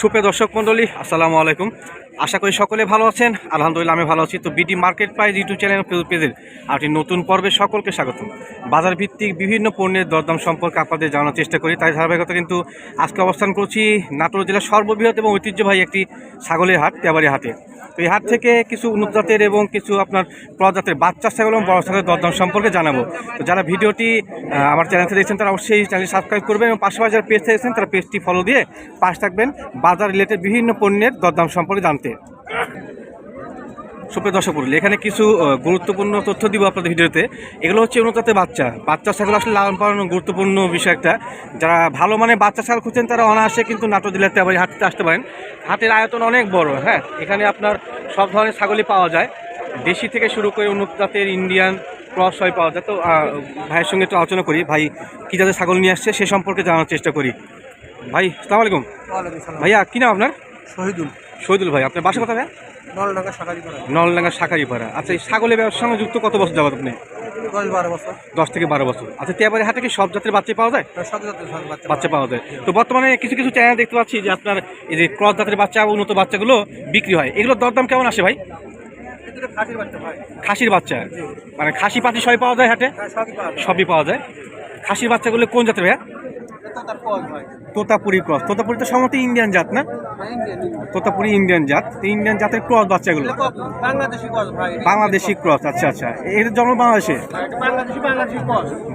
সুপ্রিয় দর্শক মণ্ডলী, আসসালামু আলাইকুম। আশা করি সকলে ভালো আছেন। আলহামদুলিল্লাহ আমি ভালো আছি। তো BD market price YouTube channel পেজের একটি নতুন পর্বে সকলকে স্বাগত বাজার ভিত্তিক বিভিন্ন পণ্যের দরদাম সম্পর্কে আপনাদের জানার চেষ্টা করি। তাই ধারাবাহিকতা কিন্তু আজকে অবস্থান করছি নাটোর জেলার সর্ববৃহৎ এবং ঐতিহ্যবাহী একটি ছাগলের হাট তেবারি হাটে। তো এই হাট থেকে কিছু উন্নত জাতের এবং কিছু আপনার প্রজাতের বাচ্চা ছাগল এবং বড় ছাগলের দরদাম সম্পর্কে জানাব। তো যারা ভিডিওটি আমার চ্যানেল থেকে দেখছেন, তারা অবশ্যই চ্যানেল সাবস্ক্রাইব করবেন এবং পাশাপাশি যারা পেজ থেকে তারা পেজটি ফলো দিয়ে পাশ থাকবেন। বাজার রিলেটেড বিভিন্ন পণ্যের দরদাম সম্পর্কে জানতে। সুপ্রিয় দর্শক এখানে কিছু গুরুত্বপূর্ণ তথ্য দিব আপনাদের ভিডিওতে। এগুলো হচ্ছে অনুতাতে বাচ্চা। বাচ্চা ছাগল আসলে লালন পালন গুরুত্বপূর্ণ বিষয় একটা। যারা ভালো মানে বাচ্চা ছাগল খুঁজছেন, তারা অনায়াসে কিন্তু নাটোর জেলাতে আবার হাটতে আসতে পারেন। হাটের আয়তন অনেক বড় হ্যাঁ? এখানে আপনার সব ধরনের ছাগলই পাওয়া যায়। দেশি থেকে শুরু করে উন্নত জাতের ইন্ডিয়ান ক্রস হয় পাওয়া যায়। তো ভাইয়ের সঙ্গে একটু আলোচনা করি। ভাই, কী জাতের ছাগল নিয়ে আসছে, সে সম্পর্কে জানার চেষ্টা করি। ভাই সালাম আলাইকুম। ভাইয়া কী নাম আপনার? শহীদুল। শহীদুল ভাই আপনার বাসা কোথায় নলডাঙ্গা শাখারি নলডাঙ্গা শাকারি পাড়া আচ্ছা এই ছাগলের ব্যবসার সঙ্গে যুক্ত কত বছর যাবত আপনি? দশ বারো বছর। দশ থেকে বারো বছর। আচ্ছা তেবারে হাটে কি সব জাতের বাচ্চা পাওয়া যায়? সব জাতের বাচ্চা পাওয়া যায়। তো বর্তমানে কিছু কিছু চ্যানেল দেখতে পাচ্ছি যে আপনার এই যে ক্রস জাতের বাচ্চা উন্নত বাচ্চাগুলো বিক্রি হয়। এগুলোর দরদাম কেমন আসে ভাই? খাসির বাচ্চা খাসির বাচ্চা? মানে খাসি পাতি সবই পাওয়া যায় হাটে? হ্যাঁ সবই পাওয়া যায়। খাসির বাচ্চাগুলো কোন জাতের ভাইয়া? তোতাপুরি ক্রস তোতাপুরি তো সম্ভবত ইন্ডিয়ান জাত না? হ্যাঁ, তোতাপুরি ইন্ডিয়ান জাত। ইন্ডিয়ান জাতের ক্রস বাচ্চাগুলো। বাংলাদেশি ক্রস আচ্ছা আচ্ছা। এর জন্ম বাংলাদেশে? এটা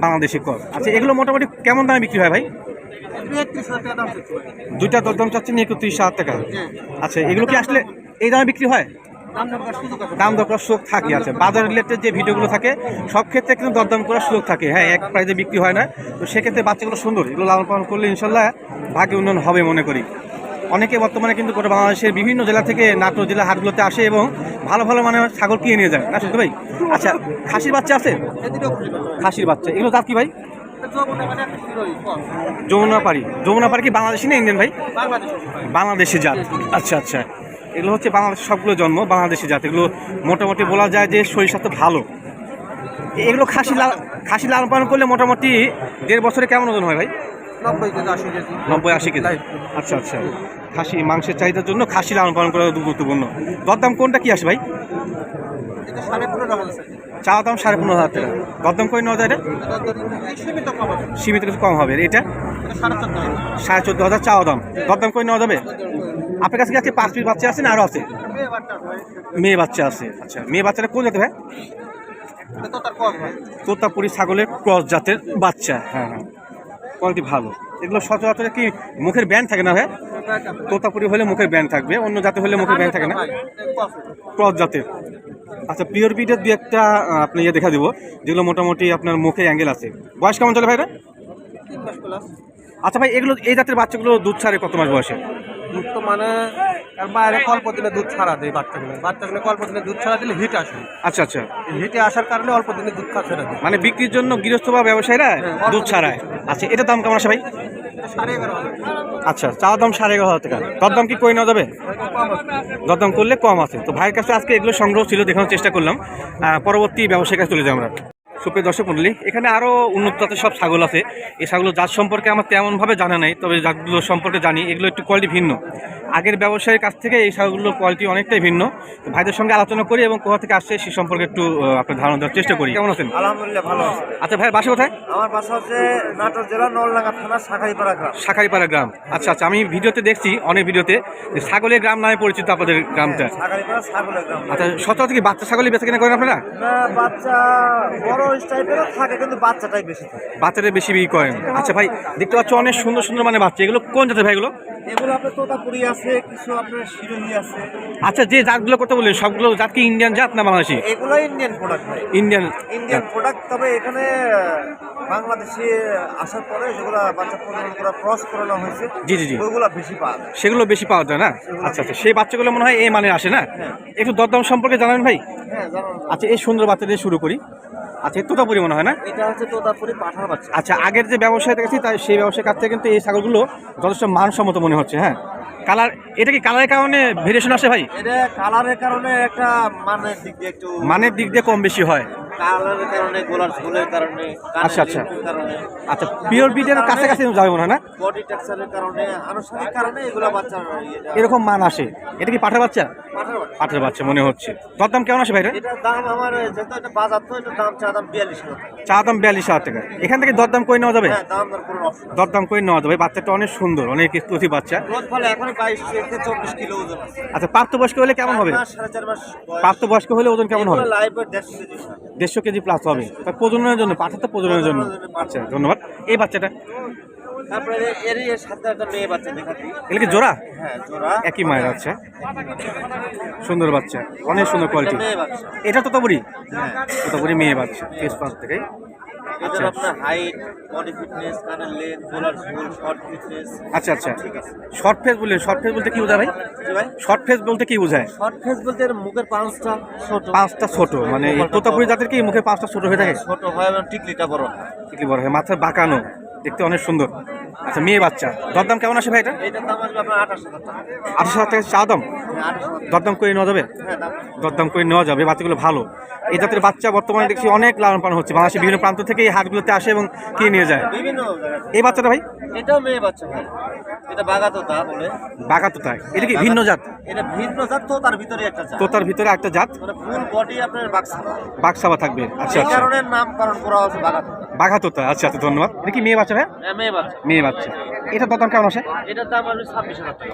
বাংলাদেশি ক্রস আচ্ছা এগুলো মোটামুটি কেমন দামে বিক্রি হয় ভাই। দুইটা দরদাম চাচ্ছেন একত্রিশ হাজার টাকা। হ্যাঁ। আচ্ছা এগুলো কি আসলে এই দামে বিক্রি হয়? দাম দর করার সুযোগ থাকে আচ্ছা। বাজার রিলেটেড যে ভিডিওগুলো থাকে, সব ক্ষেত্রে কিন্তু দরদাম করার সুযোগ থাকে। হ্যাঁ এক প্রাইজে বিক্রি হয় না। তো সেক্ষেত্রে বাচ্চাগুলো সুন্দর, এগুলো লালন পালন করলে ইনশাল্লাহ ভাগ্য উন্নয়ন হবে মনে করি। অনেকে বর্তমানে কিন্তু গোটা বাংলাদেশের বিভিন্ন জেলা থেকে নাটোর জেলা হাটগুলোতে আসে এবং ভালো ভালো মানে ছাগল কিনে নিয়ে যায়, না শুনতে ভাই? আচ্ছা খাসির বাচ্চা আছে? খাসির বাচ্চা, এগুলো দাঁত কি ভাই? যমুনা মানে পাড়ি। যমুনা পাড়ি কি বাংলাদেশি না ইন্ডিয়ান ভাই? বাংলাদেশি জাত। আচ্ছা আচ্ছা। এগুলো হচ্ছে বাংলাদেশ সবগুলো জন্ম বাংলাদেশি জাত। এগুলো মোটামুটি বলা যায় যে শরীর স্বাস্থ্য ভালো। এগুলো খাসি লাল খাসি লালন পালন করলে মোটামুটি দেড় বছরে কেমন ওজন হয় ভাই? নব্বই কেজি আশি কেজি। আচ্ছা আচ্ছা। খাসি মাংসের চাহিদার জন্য খাসি লালন পালন করা গুরুত্বপূর্ণ। দরদাম কোনটা কি আসে ভাই? সাড়ে পনেরো চাওয়া দাম সাড়ে পনেরো হাজার টাকা। দরদাম করে নেওয়া যায় সীমিত আছে কিছু কম হবে। এটা? সাড়ে চোদ্দ হাজার চাওয়া দাম। দরদাম করে নেওয়া যাবে? আপনার কাছে কি আজকে পাঁচ পিস বাচ্চা আছে না আরও আছে? মেয়ে বাচ্চা আছে। আচ্ছা মেয়ে বাচ্চাটা কোন জাতের ভাই? তোতাপুরি ছাগলের ক্রস জাতের বাচ্চা। হ্যাঁ হ্যাঁ। কোয়ালিটি ভালো। এগুলো সচরাচর কি মুখের ব্যান্ড থাকে না ভাই? তোতাপুরি হলে মুখের ব্যান্ড থাকবে অন্য জাতে হলে মুখের ব্যান্ড থাকে না? ক্রস জাতের। আচ্ছা পিওর বিটের দু একটা আপনি ইয়ে দেখা দিব যেগুলো মোটামুটি আপনার মুখে অ্যাঙ্গেল আছে। বয়স কেমন চলে ভাইরা আচ্ছা ভাই এগুলো এই জাতের বাচ্চাগুলো দুধ ছাড়ে কত মাস বয়সে? দুধ তো মানে আর বাইরে কল্প দিনে দুধ ছাড়া দেয় বাচ্চাগুলো। বাচ্চাগুলো কল্প দিনে দুধ ছাড়া দিলে হিট আসে। আচ্ছা আচ্ছা। হিটে আসার কারণে অল্প দিনে দুধ খা ছেড়ে দেয়। মানে বিক্রির জন্য গৃহস্থ বা ব্যবসায়ীরা হ্যাঁ, দুধ ছাড়ায়। আচ্ছা এটা দাম কেমন আসে ভাই? আচ্ছা চাওয়া দাম সাড়ে এগারো হাজার টাকা। দরদাম কি করে নেওয়া যাবে? দরদাম করলে কম আছে। তো ভাইয়ের কাছে আজকে এগুলো সংগ্রহ ছিল দেখানোর চেষ্টা করলাম। পরবর্তী ব্যবসায়ীর কাছে চলে যাই আমরা। সুপ্রিয় দর্শক মন্ডলী এখানে আরও উন্নত জাতের সব ছাগল আছে। এই ছাগল জাত সম্পর্কে আমার তেমনভাবে জানা নেই তবে জাতগুলো সম্পর্কে জানি এগুলো একটু কোয়ালিটি ভিন্ন। আগের ব্যবসায়ীর কাছ থেকে এই ছাগলগুলোর কোয়ালিটি অনেকটাই ভিন্ন। ভাইদের সঙ্গে আলোচনা করি এবং কোথা থেকে আসছে সে সম্পর্কে একটু আপনার ধারণা দেওয়ার চেষ্টা করি। কেমন আছেন? আলহামদুলিল্লাহ ভালো আছে। আচ্ছা ভাই বাসা কোথায়? আমার বাসা হচ্ছে নাটোর জেলা নলডাঙ্গা থানা শাখারিপাড়া গ্রাম। শাখারিপাড়া গ্রাম। আচ্ছা আচ্ছা আমি ভিডিওতে দেখছি অনেক ভিডিওতে যে ছাগলের গ্রাম নামে পরিচিত আপনাদের গ্রামটা। শাখারিপাড়া ছাগলের গ্রাম। আচ্ছা সচরাচর কি বাচ্চা ছাগলই বেচা কিনা করেন আপনারা? না বাচ্চা বড় টাইপেরও থাকে কিন্তু বাচ্চাটাই বেশি থাকে। বাচ্চাটাই বেশি বিক্রি করেন। আচ্ছা ভাই দেখতে পাচ্ছ অনেক সুন্দর সুন্দর মানে বাচ্চা। এগুলো কোন জাতের ভাই এগুলো? এগুলো আপনার তোতাপুরি আছে কিছু আপনার শিরোহি আছে। আচ্ছা যে জাতগুলো কথা বললেন সবগুলো জাত কি ইন্ডিয়ান জাত না বাংলাদেশি? এগুলো ইন্ডিয়ান প্রোডাক্ট ভাই। ইন্ডিয়ান ইন্ডিয়ান প্রোডাক্ট তবে এখানে বাংলাদেশে আসার পরে যেগুলো বাচ্চা ক্রস করানো হয়েছে জি জি জি। ওইগুলো বেশি পাওয়া যায়। সেগুলো বেশি পাওয়া যায় না? আচ্ছা আচ্ছা। সেই বাচ্চাগুলো মনে হয় এই মানে আসে না? একটু দরদাম সম্পর্কে জানাবেন ভাই? হ্যাঁ আচ্ছা এই সুন্দর বাচ্চা দিয়ে শুরু করি। আচ্ছা তোতা পরি মনে হয় না? এটা হচ্ছে তোতাপুরি পাঠার বাচ্চা। আচ্ছা আগের যে ব্যবসায় দেখেছি তাই সেই ব্যবসার কাছ থেকে কিন্তু এই ছাগলগুলো যথেষ্ট মানসম্মত মনে হচ্ছে হ্যাঁ? কালার এটা কি কালারের কারণে ভেরিয়েশন আসে ভাই? এটা কালারের কারণে একটা মানের দিক দিয়ে একটু মানের দিক দিয়ে কম বেশি হয়। কালারের কারণে গোলার ঝোলের কারণে আচ্ছা, আচ্ছা। আচ্ছা পিওর বিটের কাছাকাছি যাবে মনে হয় না? বডি টেক্সচারের কারণে আনুষঙ্গিক কারণে এগুলো বাচ্চার ইয়েটা- এরকম মান আসে। এটা কি পাঠার বাচ্চা? পাঠার বাচ্চা। মনে হচ্ছে। দরদাম কেমন আসে ভাইরা? এটার দাম আমার যেহেতু এটা বাজার তো দাম চা দাম বিয়াল্লিশ। চা দাম বিয়াল্লিশ হাজার টাকা। এখান থেকে দরদাম করে নেওয়া যাবে? হ্যাঁ দাম দর দরদাম করে নেওয়া যাবে? বাচ্চাটা অনেক সুন্দর অনেক স্তুতি বাচ্চা। এখন বাইশ থেকে চব্বিশ কিলো ওজন আচ্ছা প্রাপ্তবয়স্ক হলে কেমন হবে? প্রাপ্তবয়স্ক হলে ওজন কেমন হবে? লাইভ দেড়শো কেজি। দেড়শো কেজি প্লাস হবে। তা প্রজননের জন্য পাঠাতে প্রজননের জন্য। আচ্ছা ধন্যবাদ। এই বাচ্চাটা? এটা তো এগুলো জোড়া? হ্যাঁ একই মায়ের আচ্ছা। সুন্দর বাচ্চা অনেক সুন্দর কোয়ালিটি মেয়ে বাচ্চা। এটা মেয়ে বাচ্চা ফেস পাঁচ থেকে এটার আপনার হাইট বডি ফিটনেস কানের লেন্থ বোলার ঝোল শর্ট ফিটনেস আচ্ছা আচ্ছা। শর্ট ফেস বলে শর্ট ফেস বলতে কি বোঝায় ভাই? ভাই। শর্ট ফেস বলতে কি বোঝায়? শর্ট ফেস বলতে এর মুখের পাঁচটা ছোট। পাঁচটা ছোট মানে তোতাপুরি জাতের কি মুখে পাঁচটা ছোট হয়ে থাকে? ছোট হয় এবং টিকলিটা বড় টিকলি বড় হয় মাথার বাঁকানো। দেখতে অনেক সুন্দর। আচ্ছা মেয়ে বাচ্চা। দরদাম কেমন আসে ভাই এটা? আঠাশ হাজার টাকা। চা দাম? হ্যাঁ দরদাম করে নেওয়া যাবে? হ্যাঁ দরদাম করে নেওয়া যাবে বাচ্চাগুলো ভালো। এই জাতের বাচ্চা বর্তমানে দেখছি অনেক লালন পালন হচ্ছে। বাংলাদেশের বিভিন্ন প্রান্ত থেকে এই হাটগুলোতে আসে এবং কিনে নিয়ে যায়। এই বাচ্চাটা ভাই? এটাও মেয়ে বাচ্চা ভাই। এটা বলে। কি ভিন্ন জাত? এটা ভিন্ন জাত তো তার ভিতরে একটা জাত। তোতার ভিতরে একটা জাত? মানে ফুল বডি আপনার বাক্সা বাঘসাবা থাকবে। আচ্ছা এই আচ্ছা। কারণে নামকরণ করা হয়েছে বাগাতো বাঘা তোতা আচ্ছা আচ্ছা ধন্যবাদ। এটা কি মেয়ে বাচ্চা ভাই? হ্যাঁ মেয়ে বাচ্চা। মেয়ে বাচ্চা। এটা দরদাম কেমন আসে? এটার দাম আসবে ছাব্বিশ হাজার টাকা।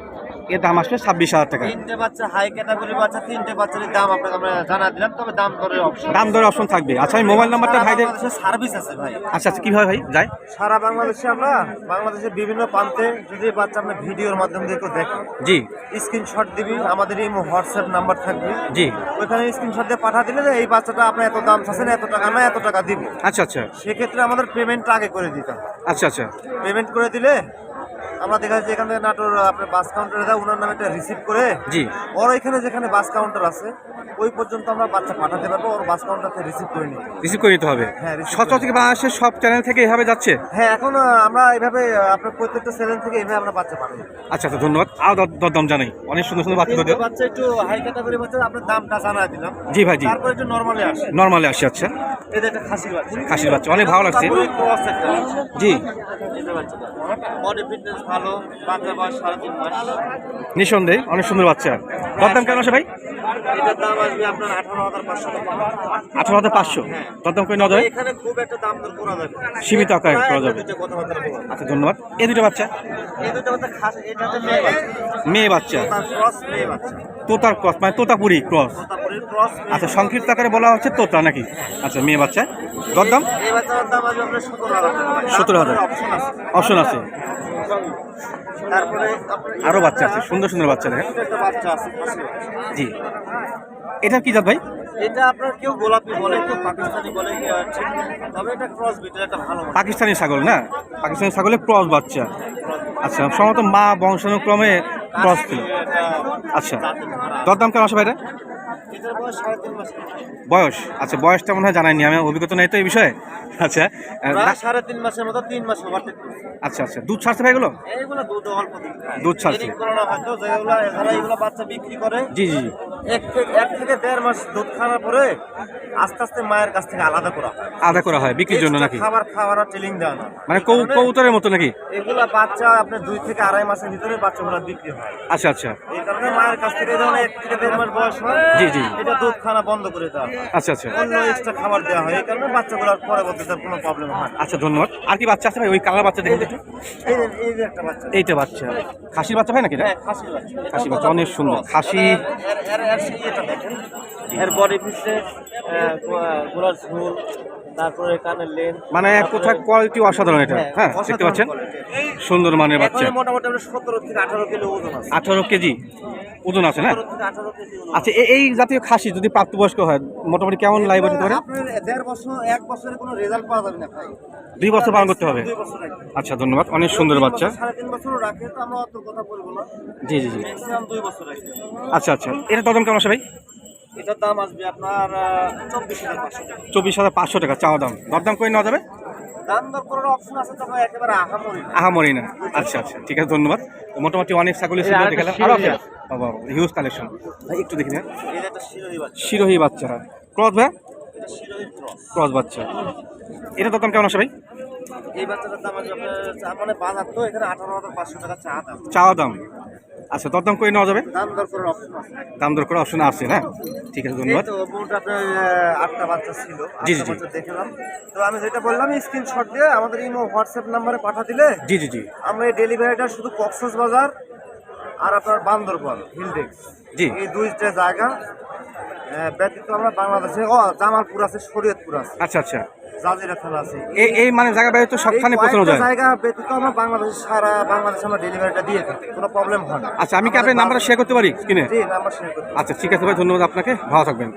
এর দাম আসবে ছাব্বিশ হাজার টাকা। তিনটে বাচ্চা হাই ক্যাটাগরি বাচ্চা তিনটে বাচ্চার দাম আপনাকে আমরা জানা দিলাম তবে দাম দরের অপশন দাম দরের অপশন থাকবে। আচ্ছা আমি মোবাইল নাম্বারটা ভাইদের সার্ভিস আছে ভাই। আচ্ছা আচ্ছা কীভাবে ভাই? যায় সারা বাংলাদেশে আমরা বাংলাদেশের বিভিন্ন প্রান্তে যদি বাচ্চা আমরা ভিডিওর মাধ্যমে দিয়ে কেউ জি। স্ক্রিনশট দিবি আমাদের এই হোয়াটসঅ্যাপ নাম্বার থাকবে। জি। ওইখানে স্ক্রিনশট দিয়ে পাঠা দিলে যে এই বাচ্চাটা আপনার এত দাম চাচ্ছেন এত টাকা না এত টাকা দিব। আচ্ছা আচ্ছা। সেক্ষেত্রে আমাদের পেমেন্টটা আগে করে দিতে আচ্ছা আচ্ছা। পেমেন্ট করে দিলে আমরা দেখা যাচ্ছে এখান নাটোর আপনার বাস কাউন্টারে দেয় ওনার নামে একটা রিসিভ করে জি। ওর এখানে যেখানে বাস কাউন্টার আছে ওই পর্যন্ত আমরা বাচ্চা পাঠাতে পারব ওর বাস কাউন্টার থেকে রিসিভ করে নিই রিসিভ করে নিতে হবে? হ্যাঁ, সচরাচর থেকে বাংলাদেশের সব চ্যানেল থেকে এভাবে যাচ্ছে? হ্যাঁ এখন আমরা এইভাবে আহ, আপনার প্রত্যেকটা চ্যানেল থেকে এভাবে আমরা বাচ্চা পাঠাই। আচ্ছা আচ্ছা ধন্যবাদ। আর দরদাম জানাই। অনেক সুন্দর সুন্দর বাচ্চা বাচ্চা একটু হাই ক্যাটাগরি বাচ্চা আপনার দামটা জানা দিলাম। জি ভাই জি। তারপরে একটু নর্মালি আসে। নর্মালি আসছে আচ্ছা। এটা একটা খাসির বাচ্চা। খাসির বাচ্চা অনেক ভালো লাগছে। জি। বাচ্চাটা বডি ফিটনেস ভালো বয়স সাড়ে তিন মাস। নিঃসন্দেহে অনেক সুন্দর বাচ্চা। দরদাম কেমন আসে ভাই? এটার দাম আসবে আপনার আঠারো হাজার পাঁচশো টাকা। আঠারো হাজার পাঁচশো? দরদাম করে নেওয়া যাবে? এখানে খুব একটা দাম দর করা যাবে সীমিত আকারে করা যাবে। আচ্ছা ধন্যবাদ। এই দুটো বাচ্চা? এই দুটো বাচ্চা খাস এটা হচ্ছে মেয়ে বাচ্চা। মেয়ে বাচ্চা। ক্রস মেয়ে বাচ্চা। তোতার ক্রস মানে তোতাপুরি ক্রস। আচ্ছা সংক্ষিপ্ত আকারে বলা হচ্ছে তোতা নাকি? আচ্ছা মেয়ে বাচ্চা। দরদাম? সতেরো হাজার টাকা। 17,000 অপশন আছে। অপশন আছে। তারপরে আরও বাচ্চা আছে সুন্দর সুন্দর বাচ্চা দেখেন। বাচ্চা আছে জি। এটা কি জাত ভাই? এটা আপনার কেউ গোলাপি বলে কেউ পাকিস্তানি বলে ঠিক তবে এটা ক্রস ভালো পাকিস্তানি ছাগল না? পাকিস্তানি ছাগলের ক্রস বাচ্চা। আচ্ছা সম্ভবত মা বংশানুক্রমে ক্রস ছিল। আচ্ছা। দরদাম কেমন আসে ভাইরা? বয়স? আচ্ছা বয়সটা মনে হয় জানাইনি আমি অভিজ্ঞতা নেই তো এই বিষয়ে? আচ্ছা সাড়ে তিন মাসের মতো তিন মাস আচ্ছা আচ্ছা দুধ ছাড়ছে ভাই এগুলো? দুধ অল্প দুধ ছাড়ছে। বাচ্চা বিক্রি করে জি জি। এক থেকে এক থেকে দেড় মাস দুধ খাওয়ার পরে আস্তে আস্তে মায়ের কাছ থেকে আলাদা করা হয়। আদা করা হয় বিক্রির জন্য নাকি? খাবার খাওয়ার ট্রেনিং দেওয়া না। মানে কৌ কৌতরের মতো নাকি? এগুলা বাচ্চা আপনার দুই থেকে আড়াই মাসের ভিতরে বাচ্চাগুলো বিক্রি হয়। আচ্ছা আচ্ছা। এই কারণে মায়ের কাছ থেকে যখন এক থেকে দেড় মাস বয়স হয় জি, জি। এটা দুধ খাওয়া বন্ধ করে দেওয়া হয়। আচ্ছা আচ্ছা। অন্য এক্সট্রা খাবার দেওয়া হয় এই কারণে বাচ্চাগুলোর পরবর্তীতে কোনো প্রবলেম হয় না। আচ্ছা ধন্যবাদ। আর কি বাচ্চা আছে ভাই? ওই কালার বাচ্চা দেখেন একটু এই যে- একটা বাচ্চা। এইটা বাচ্চা। খাসির বাচ্চা ভাই নাকি হ্যাঁ খাসির বাচ্চা। খাসি বাচ্চা অনেক সুন্দর। খাসি। এর দেখেন। বডি গোলার ঝুল তারপরে কানের লেন মানে এক কোয়ালিটি অসাধারণ এটা। হ্যাঁ দেখতে পাচ্ছেন? সুন্দর মানের বাচ্চা। মোটামুটি সতেরো থেকে আঠারো কিলো ওজন আঠারো কেজি? ওজন আছে না? আচ্ছা এই জাতীয় খাসি যদি প্রাপ্তবয়স্ক হয় মোটামুটি কেমন লাইভ হতে পারে আপনার দেড় বছর এক বছরে কোনো রেজাল্ট পাওয়া যাবে না ভাই। দুই বছর পালন করতে হবে? দুই বছর রাখবে আচ্ছা ধন্যবাদ। অনেক সুন্দর বাচ্চা। বছর, সাড়ে তিন বছরও রাখে তো আমরা অত কথা বলব না। জি জি জি। আচ্ছা আচ্ছা। এটা দরদাম কেমন আছে ভাই? এটার দাম আসবে আপনার চব্বিশ হাজার পাঁচশো টাকা। চব্বিশ হাজার পাঁচশো টাকা চাওয়া দাম। দরদাম করে নেওয়া যাবে? দাম দর করার অপশন আছে তবে একেবারে আহামরি। না। আচ্ছা আচ্ছা। ঠিক আছে ধন্যবাদ। মোটামুটি অনেক ছাগলের সুন্দর আরও আছে। বাবা হিউজ কালেকশন ভাই একটু দেখি এই শিরোহী বাচ্চা। শিরোহী বাচ্চা ক্রস ভাই? ক্রস। বাচ্চা। এটা তো দাম কেমন আসে ভাই? এই বাচ্চাটার দাম আছে আপনার চা মানে বাজার তো এখানে আঠারো হাজার পাঁচশো টাকা চা দাম। চাওয়া দাম। আচ্ছা দরদাম করে নেওয়া যাবে? দাম দর করে অপশন দাম দর করে অপশন আছে না? ঠিক আছে ধন্যবাদ। আপনার আটটা বাচ্চা ছিল। জি, জি। দেখলাম তো আমি যেটা বললাম স্ক্রিনশট দিয়ে আমাদের ইমো হোয়াটসঅ্যাপ নাম্বারে পাঠা দিলে জি জি জি। আমরা এই ডেলিভারিটা শুধু কক্সস বাজার আর আপনার বান্দরবন হিলডেক্স জি। এই দুইটা জায়গা ব্যতীত আমরা বাংলাদেশে ও জামালপুর আছে শরীয়তপুর আছে। আচ্ছা আচ্ছা। জাজিরা থানা আছে। এই এই মানে জায়গা বাইরে সবখানে পৌঁছানো যায়? জায়গা ব্যতীত আমরা বাংলাদেশে সারা বাংলাদেশ আমরা ডেলিভারিটা দিয়ে থাকি কোনো প্রবলেম হয় না। আচ্ছা আমি কি আপনার নাম্বারটা শেয়ার করতে পারি কিনে জি নাম্বার শেয়ার করতে আচ্ছা ঠিক আছে ভাই ধন্যবাদ আপনাকে ভালো থাকবেন।